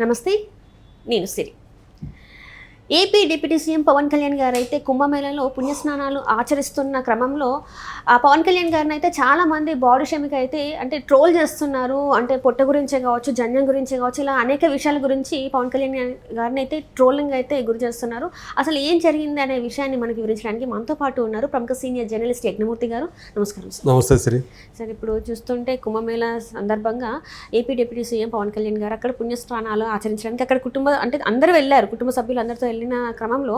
నమస్తే నేను Siri. AP deputy CM Pawan Kalyan గారు అయితే కుంభమేళలో పుణ్యస్నానాలు ఆచరిస్తున్న క్రమంలో ఆ పవన్ కళ్యాణ్ గారిని అయితే చాలామంది బాడీ షేమికి అయితే అంటే ట్రోల్ చేస్తున్నారు. అంటే పొట్ట గురించే కావచ్చు జన్యం గురించే కావచ్చు ఇలా అనేక విషయాల గురించి పవన్ కళ్యాణ్ గారిని అయితే ట్రోలింగ్ అయితే గురి చేస్తున్నారు. అసలు ఏం జరిగింది అనే విషయాన్ని మనకి వివరించడానికి మనతో పాటు ఉన్నారు ప్రముఖ సీనియర్ జర్నలిస్ట్ యజ్ఞమూర్తి గారు. నమస్కారం సార్. నమస్తే శ్రీ సార్ ఇప్పుడు చూస్తుంటే కుంభమేళ సందర్భంగా AP deputy CM Pawan Kalyan గారు అక్కడ పుణ్యస్నానాలు ఆచరించడానికి అక్కడ కుటుంబ అంటే అందరూ వెళ్ళారు. కుటుంబ సభ్యులు అందరితో వెళ్ళిన క్రమంలో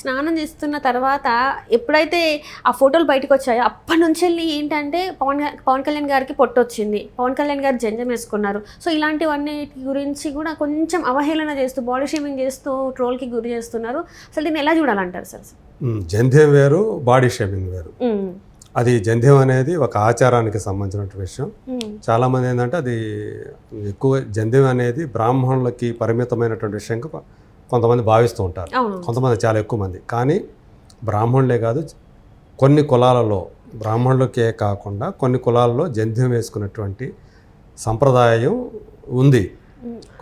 స్నానం చేస్తున్న తర్వాత ఎప్పుడైతే ఆ ఫోటోలు బయటకు వచ్చాయో అప్పటి నుంచి వెళ్ళి ఏంటంటే పవన్ పవన్ కళ్యాణ్ గారికి పొట్టు వచ్చింది పవన్ కళ్యాణ్ గారు జంజం వేసుకున్నారు. సో ఇలాంటివన్నీ గురించి కూడా కొంచెం అవహేళన చేస్తూ బాడీ షేమింగ్ చేస్తూ ట్రోల్కి గురి చేస్తున్నారు. అసలు దీన్ని ఎలా చూడాలంటారు సార్? జంధ్యం వేరు బాడీ షేమింగ్ వేరు. అది జంధ్యం అనేది ఒక ఆచారానికి సంబంధించిన విషయం. చాలామంది ఏంటంటే అది ఎక్కువ జంధ్యం అనేది బ్రాహ్మణులకి పరిమితమైనటువంటి విషయంగా కొంతమంది భావిస్తూ ఉంటారు. కొంతమంది చాలా ఎక్కువ మంది. కానీ బ్రాహ్మణులే కాదు కొన్ని కులాలలో బ్రాహ్మణులకే కాకుండా కొన్ని కులాలలో జంధ్యం వేసుకున్నటువంటి సంప్రదాయం ఉంది.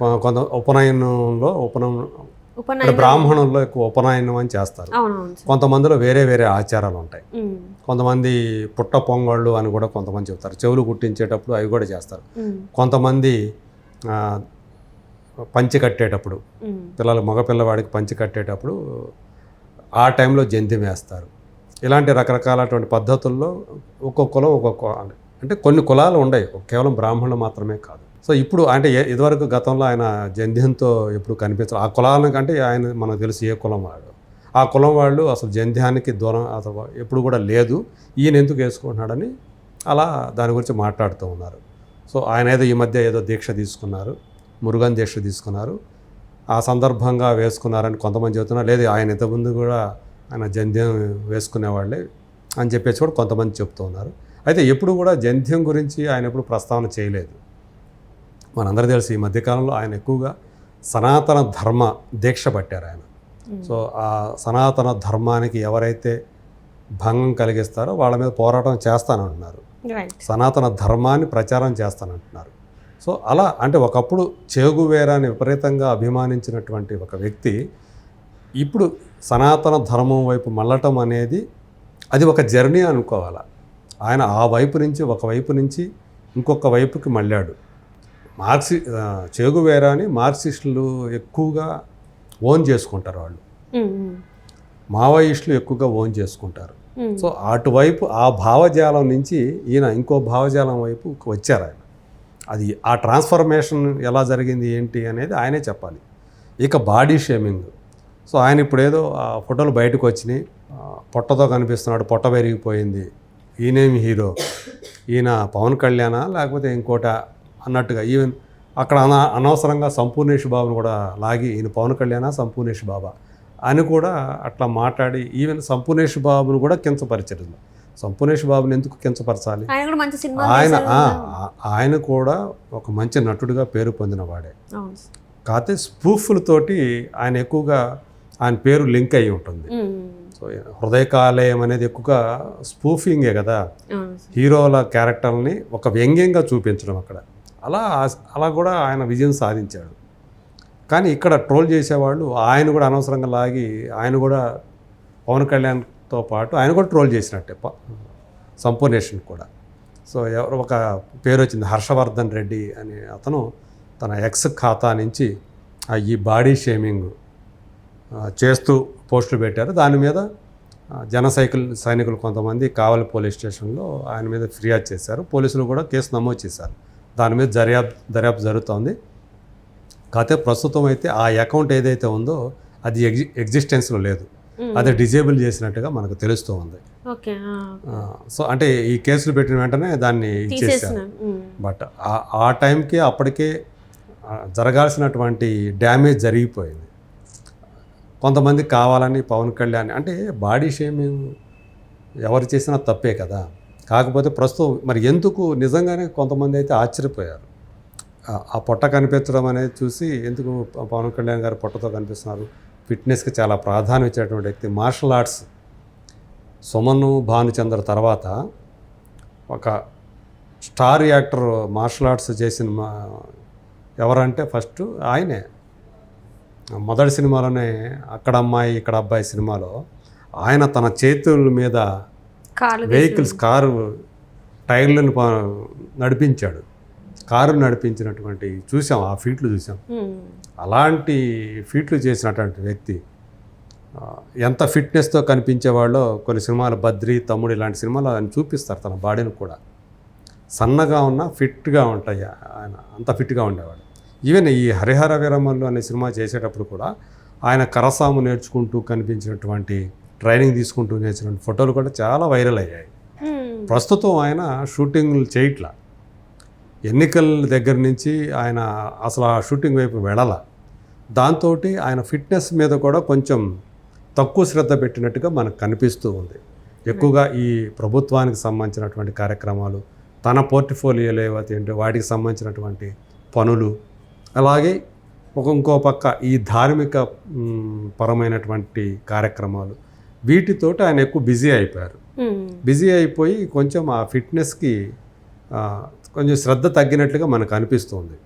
కొంత ఉపనయనంలో ఉపనయనం బ్రాహ్మణుల్లో ఎక్కువ ఉపనయనం అని చేస్తారు. కొంతమందిలో వేరే వేరే ఆచారాలు ఉంటాయి. కొంతమంది పుట్ట పొంగళ్ళు అని కూడా కొంతమంది చెప్తారు. చెవులు కుట్టించేటప్పుడు అవి కూడా చేస్తారు. కొంతమంది పంచి కట్టేటప్పుడు. పిల్లలు మగపిల్లవాడికి పంచి కట్టేటప్పుడు ఆ టైంలో జంధ్యం వేస్తారు. ఇలాంటి రకరకాలటువంటి పద్ధతుల్లో ఒక్కొక్క కులం ఒక్కొక్క అంటే కొన్ని కులాలు ఉన్నాయి కేవలం బ్రాహ్మణులు మాత్రమే కాదు. సో ఇప్పుడు అంటే ఇదివరకు గతంలో ఆయన జంధ్యంతో ఎప్పుడు కనిపించరు ఆ కులానికి అంటే ఆయన మనకు తెలుసు ఏ కులం వాడు? ఆ కులం వాళ్ళు అసలు జంధ్యానికి దూరం అసలు ఎప్పుడు కూడా లేదు. ఈయన ఎందుకు వేసుకుంటున్నాడని అలా దాని గురించి మాట్లాడుతూ ఉన్నారు. సో ఆయన ఏదో ఈ మధ్య ఏదో దీక్ష తీసుకున్నారు. మురుగన్ దీక్ష తీసుకున్నారు. ఆ సందర్భంగా వేసుకున్నారని కొంతమంది చెబుతున్నారు. లేదు ఆయన ఇంతకుముందు కూడా ఆయన జంధ్యం వేసుకునేవాళ్ళే అని చెప్పేసి కూడా కొంతమంది చెప్తూ ఉన్నారు. అయితే ఎప్పుడు కూడా జంధ్యం గురించి ఆయన ఎప్పుడు ప్రస్తావన చేయలేదు. మనందరూ తెలుసు ఈ మధ్యకాలంలో ఆయన ఎక్కువగా సనాతన ధర్మ దీక్ష పట్టారు ఆయన. సో ఆ సనాతన ధర్మానికి ఎవరైతే భంగం కలిగిస్తారో వాళ్ళ మీద పోరాటం చేస్తానంటున్నారు. సనాతన ధర్మాన్ని ప్రచారం చేస్తానంటున్నారు. సో అలా అంటే ఒకప్పుడు చేగువేరాన్ని విపరీతంగా అభిమానించినటువంటి ఒక వ్యక్తి ఇప్పుడు సనాతన ధర్మం వైపు మళ్ళటం అనేది అది ఒక జర్నీ అనుకోవాలి. ఆయన ఆ వైపు నుంచి ఒక వైపు నుంచి ఇంకొక వైపుకి మళ్ళాడు. మార్క్సి చేగువేరాని మార్క్సిస్టులు ఎక్కువగా ఓన్ చేసుకుంటారు వాళ్ళు. మావోయిస్టులు ఎక్కువగా ఓన్ చేసుకుంటారు. సో అటువైపు ఆ భావజాలం నుంచి ఈయన ఇంకో భావజాలం వైపు వచ్చారు ఆయన. అది ఆ ట్రాన్స్ఫర్మేషన్ ఎలా జరిగింది ఏంటి అనేది ఆయనే చెప్పాలి. ఇక బాడీ షేమింగ్ సో ఆయన ఇప్పుడు ఏదో ఆ ఫోటోలు బయటకు వచ్చినాయి. పొట్టతో కనిపిస్తున్నాడు పొట్ట పెరిగిపోయింది. ఈయనేమి హీరో? ఈయన పవన్ కళ్యాణ? లేకపోతే ఇంకోట అన్నట్టుగా ఈవెన్ అక్కడ అన అనవసరంగా సంపూర్ణేష్ బాబును కూడా లాగి ఈయన పవన్ కళ్యాణ సంపూర్ణేష్ బాబా అని కూడా అట్లా మాట్లాడి ఈవెన్ సంపూర్ణేష్ బాబును కూడా కించపరిచారు సంపూర్ణేష్ బాబుని ఎందుకు కించపరచాలి? ఆయన ఆయన కూడా ఒక మంచి నటుడిగా పేరు పొందిన వాడే అవును. సార్. కాకపోతే స్పూఫ్లతోటి ఆయన ఎక్కువగా ఆయన పేరు లింక్ అయి ఉంటుంది. సో హృదయకాలయం అనేది ఎక్కువగా స్పూఫింగే కదా. హీరోల క్యారెక్టర్ని ఒక వ్యంగ్యంగా చూపించడం అక్కడ. అలా అలా కూడా ఆయన విజయం సాధించాడు. కానీ ఇక్కడ ట్రోల్ చేసేవాళ్ళు ఆయన కూడా అనవసరంగా లాగి ఆయన కూడా పవన్ తో పాటు ఆయన కూడా ట్రోల్ చేసినట్టే సంపూర్ణేషన్ కూడా. సో ఎవరు ఒక పేరు వచ్చింది హర్షవర్ధన్ రెడ్డి అనే అతను తన ఎక్స్ ఖాతా నుంచి ఈ బాడీ షేమింగ్ చేస్తూ పోస్టులు పెట్టారు. దాని మీద జన సైకిల్ సైనికులు కొంతమంది కావలి పోలీస్ స్టేషన్లో ఆయన మీద ఫిర్యాదు చేశారు. పోలీసులు కూడా కేసు నమోదు చేశారు. దాని మీద దర్యాప్తు దర్యాప్తు జరుగుతోంది. కాకపోతే ప్రస్తుతం అయితే ఆ అకౌంట్ ఏదైతే ఉందో అది ఎగ్జి ఎగ్జిస్టెన్స్లో లేదు. అది డిజేబుల్ చేసినట్టుగా మనకు తెలుస్తూ ఉంది. సో అంటే ఈ కేసులు పెట్టిన వెంటనే దాన్ని ఉమ్, బట్ ఆ- ఆ టైంకి అప్పటికే జరగాల్సినటువంటి డ్యామేజ్ జరిగిపోయింది. కొంతమంది కావాలని పవన్ కళ్యాణ్ అంటే బాడీ షేమింగ్ ఎవరు చేసినా తప్పే కదా. కాకపోతే ప్రస్తుతం మరి ఎందుకు నిజంగానే కొంతమంది అయితే ఆశ్చర్యపోయారు. ఆ- పొట్ట కనిపించడం అనేది చూసి ఎందుకు పవన్ కళ్యాణ్ గారు పొట్టతో కనిపిస్తున్నారు? ఫిట్నెస్కి చాలా ప్రాధాన్యం ఇచ్చేటువంటి వ్యక్తి మార్షల్ ఆర్ట్స్ సుమను భానుచంద్ర తర్వాత ఒక స్టార్ యాక్టర్ మార్షల్ ఆర్ట్స్ చేసిన ఎవరంటే ఫస్ట్ ఆయనే. మొదటి సినిమాలోనే అక్కడ అమ్మాయి ఇక్కడ అబ్బాయి సినిమాలో ఆయన తన చేతుల మీద వెహికల్స్ కారు టైర్లను నడిపించాడు. కారు నడిపించినటువంటి చూసాం ఆ ఫీట్లు చూసాం. అలాంటి ఫీట్లు చేసినటువంటి వ్యక్తి ఎంత ఫిట్నెస్తో కనిపించేవాళ్ళో కొన్ని సినిమాలు బద్రి తమ్ముడు ఇలాంటి సినిమాలు ఆయన చూపిస్తారు తన బాడీని కూడా. సన్నగా ఉన్న ఫిట్గా ఉంటాయి ఆయన అంత ఫిట్గా ఉండేవాడు. ఈవెన్ ఈ హరిహర వీరమ్మలు అనే సినిమా చేసేటప్పుడు కూడా ఆయన కరసాము నేర్చుకుంటూ కనిపించినటువంటి ట్రైనింగ్ తీసుకుంటూ నేర్చినటువంటి ఫోటోలు కూడా చాలా వైరల్ అయ్యాయి. ప్రస్తుతం ఆయన షూటింగ్లు చేయట్లా. ఎన్నికల దగ్గర నుంచి ఆయన అసలు ఆ షూటింగ్ వైపు వెళ్ళాల. దాంతో ఆయన ఫిట్నెస్ మీద కూడా కొంచెం తక్కువ శ్రద్ధ పెట్టినట్టుగా మనకు కనిపిస్తూ ఉంది. ఎక్కువగా ఈ ప్రభుత్వానికి సంబంధించినటువంటి కార్యక్రమాలు తన పోర్ట్ఫోలియోలో ఏవైతే ఏంటో వాటికి సంబంధించినటువంటి పనులు అలాగే ఒక ఇంకో పక్క ఈ ధార్మిక పరమైనటువంటి కార్యక్రమాలు వీటితోటి ఆయన ఎక్కువ బిజీ అయిపోయారు. బిజీ అయిపోయి కొంచెం ఆ ఫిట్నెస్కి కొంచెం శ్రద్ధ తగ్గినట్లుగా మనకు అనిపిస్తుంది.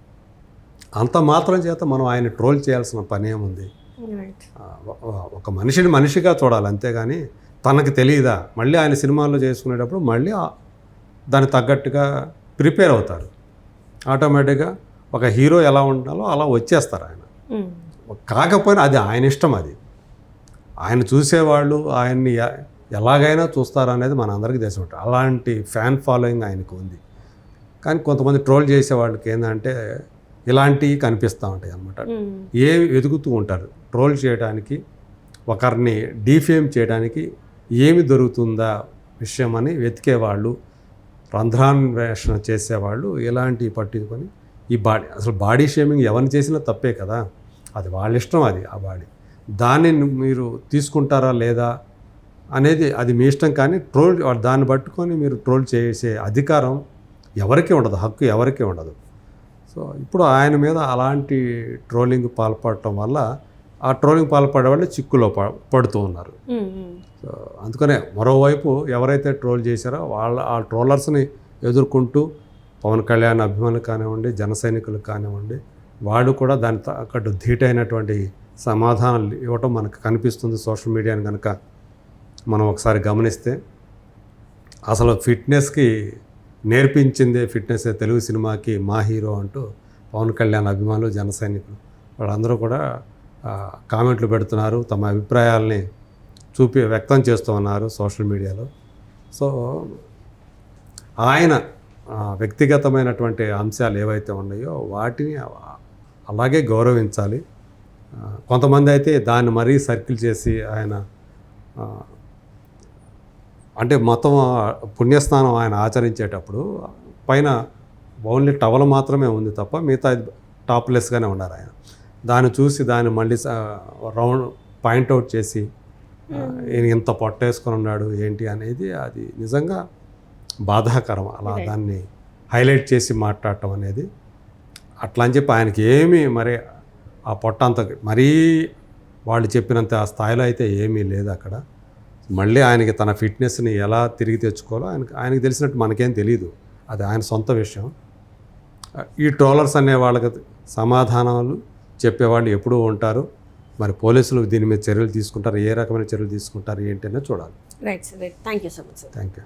అంత మాత్రం చేత మనం ఆయన ట్రోల్ చేయాల్సిన పని ఏముంది? ఒక మనిషిని మనిషిగా చూడాలి అంతేగాని తనకు తెలియదా? మళ్ళీ ఆయన సినిమాల్లో చేసుకునేటప్పుడు మళ్ళీ దానికి తగ్గట్టుగా ప్రిపేర్ అవుతారు ఆటోమేటిక్గా ఒక హీరో ఎలా ఉండాలో అలా వచ్చేస్తారు ఆయన. ఉమ్. కాకపోయినా అది ఆయన ఇష్టం అది. ఆయన చూసేవాళ్ళు ఆయన్ని ఎలాగైనా చూస్తారు అనేది మన అందరికీ తెలిసి ఉంటుంది. అలాంటి ఫ్యాన్ ఫాలోయింగ్ ఆయనకు ఉంది. కానీ కొంతమంది ట్రోల్ చేసే వాళ్ళకి ఏంటంటే ఇలాంటివి కనిపిస్తూ ఉంటాయి అన్నమాట. ఉమ్. ఏమి వెతుకుతూ ఉంటారు? ట్రోల్ చేయడానికి ఒకరిని డీఫేమ్ చేయడానికి ఏమి దొరుకుతుందా విషయం అని వెతికేవాళ్ళు రంధ్రాన్వేషణ చేసేవాళ్ళు ఇలాంటివి పట్టుకొని ఈ బాడీ అసలు బాడీ షేమింగ్ ఎవరిని చేసినా తప్పే కదా? అది వాళ్ళ ఇష్టం అది ఆ బాడీ. దాన్ని మీరు తీసుకుంటారా లేదా అనేది అది మీ ఇష్టం కానీ ట్రోల్ దాన్ని పట్టుకొని మీరు ట్రోల్ చేసే అధికారం ఎవరికీ ఉండదు హక్కు ఎవరికీ ఉండదు సో ఇప్పుడు ఆయన మీద అలాంటి ట్రోలింగ్ పాల్పడటం వల్ల ఆ ట్రోలింగ్ పాల్పడే వాళ్ళు చిక్కులో పడుతూ ఉన్నారు. సో అందుకనే మరోవైపు ఎవరైతే ట్రోల్ చేశారో వాళ్ళ ఆ ట్రోలర్స్ని ఎదుర్కొంటూ పవన్ కళ్యాణ్ అభిమానులు కానివ్వండి జన సైనికులు కానివ్వండి వాళ్ళు కూడా దాని తగ్గట్టు ధీటైనటువంటి సమాధానాలు ఇవ్వటం మనకు కనిపిస్తుంది సోషల్ మీడియాని కనుక మనం ఒకసారి గమనిస్తే అసలు ఫిట్నెస్కి నేర్పించిందే ఫిట్నెస్ తెలుగు సినిమాకి మా హీరో అంటూ పవన్ కళ్యాణ్ అభిమానులు జన సైనికులు. వాళ్ళందరూ కూడా కామెంట్లు పెడుతున్నారు. తమ అభిప్రాయాల్ని చూపి వ్యక్తం చేస్తూ ఉన్నారు సోషల్ మీడియాలో. సో ఆయన వ్యక్తిగతమైనటువంటి అంశాలు ఏవైతే ఉన్నాయో వాటిని అలాగే గౌరవించాలి. కొంతమంది అయితే దాన్ని మరీ సర్కిల్ చేసి ఆయన అంటే మొత్తం పుణ్యస్నానం ఆయన ఆచరించేటప్పుడు పైన ఓన్లీ టవల్ మాత్రమే ఉంది తప్ప మిగతా టాప్లెస్గానే ఉన్నారు ఆయన. దాన్ని చూసి దాన్ని మళ్ళీ రౌండ్ పాయింట్అవుట్ చేసి ఈయన ఇంత పొట్టేసుకొని ఉన్నాడు ఏంటి అనేది అది నిజంగా బాధాకరం. అలా. దాన్ని హైలైట్ చేసి మాట్లాడటం అనేది అట్లా అని చెప్పి ఆయనకి ఏమీ మరి ఆ పొట్ట అంత మరీ వాళ్ళు చెప్పినంత ఆ స్థాయిలో అయితే ఏమీ లేదు అక్కడ. మళ్ళీ ఆయనకి తన ఫిట్నెస్ని ఎలా తిరిగి తెచ్చుకోవాలో ఆయనకి ఆయనకి తెలిసినట్టు మనకేం తెలియదు అది ఆయన సొంత విషయం. ఈ ట్రోలర్స్ అనే వాళ్ళకి సమాధానాలు చెప్పేవాళ్ళు ఎప్పుడూ ఉంటారు. మరి పోలీసులు దీని మీద చర్యలు తీసుకుంటారు ఏ రకమైన చర్యలు తీసుకుంటారు ఏంటి అనేది చూడాలి right sir thank you so much sir thank you